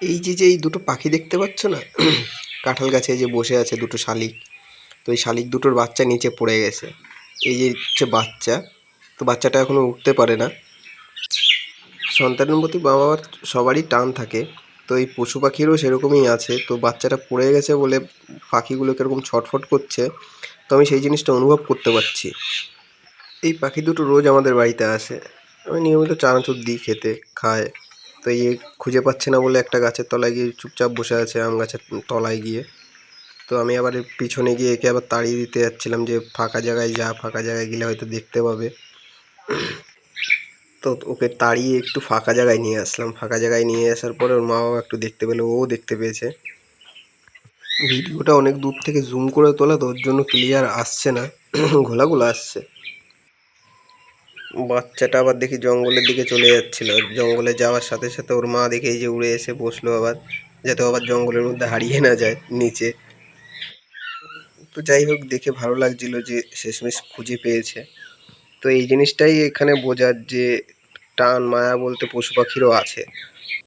এই যে যে এই দুটো পাখি দেখতে পাচ্ছ না, কাঁঠাল গাছে যে বসে আছে দুটো শালিক, তো এই শালিক দুটোর বাচ্চা নিচে পড়ে গেছে। এই যে হচ্ছে বাচ্চা, তো বাচ্চাটা এখনও উঠতে পারে না। সন্তানের প্রতি বাবা সবারই টান থাকে, তো এই পশু পাখিরও সেরকমই আছে, তো বাচ্চাটা পড়ে গেছে বলে পাখিগুলো কীরকম ছটফট করছে, তো আমি সেই জিনিসটা অনুভব করতে পারছি। এই পাখি দুটো রোজ আমাদের বাড়িতে আসে। আমি নিয়মিত চানাচুর দিই, খেতে, খায়। তো এই খুঁজে পাচ্ছে না বলে একটা গাছের তলায় গিয়ে চুপচাপ বসে আছে আম গাছের তলায় গিয়ে। তো আমি আবার পিছনে গিয়ে একে আবার তাড়িয়ে দিতে যাচ্ছিলাম যে ফাঁকা জায়গায় যা, ফাঁকা জায়গায় গেলে হয়তো দেখতে পাবে। তো ওকে তাড়িয়ে একটু ফাঁকা জায়গায় নিয়ে আসলাম। ফাঁকা জায়গায় নিয়ে আসার পরে ওর মা বাবা একটু দেখতে পেল, ও দেখতে পেয়েছে। ভিডিওটা অনেক দূর থেকে জুম করে তোলা, তো ওর জন্য ক্লিয়ার আসছে না। ঘোলাগুলো আসছে। বাচ্চাটা আবার দেখি জঙ্গলের দিকে চলে যাচ্ছিল। জঙ্গলে যাওয়ার সাথে সাথে ওর মা দেখে এই যে উড়ে এসে বসল আবার, যাতে আবার জঙ্গলের মধ্যে হারিয়ে না যায় নিচে। তো যাই হোক, দেখে ভালো লাগছিল যে শেষমেশ খুঁজে পেয়েছে। তো এই জিনিসটাই এখানে বোঝার যে টান, মায়া বলতে পশু পাখিরও আছে।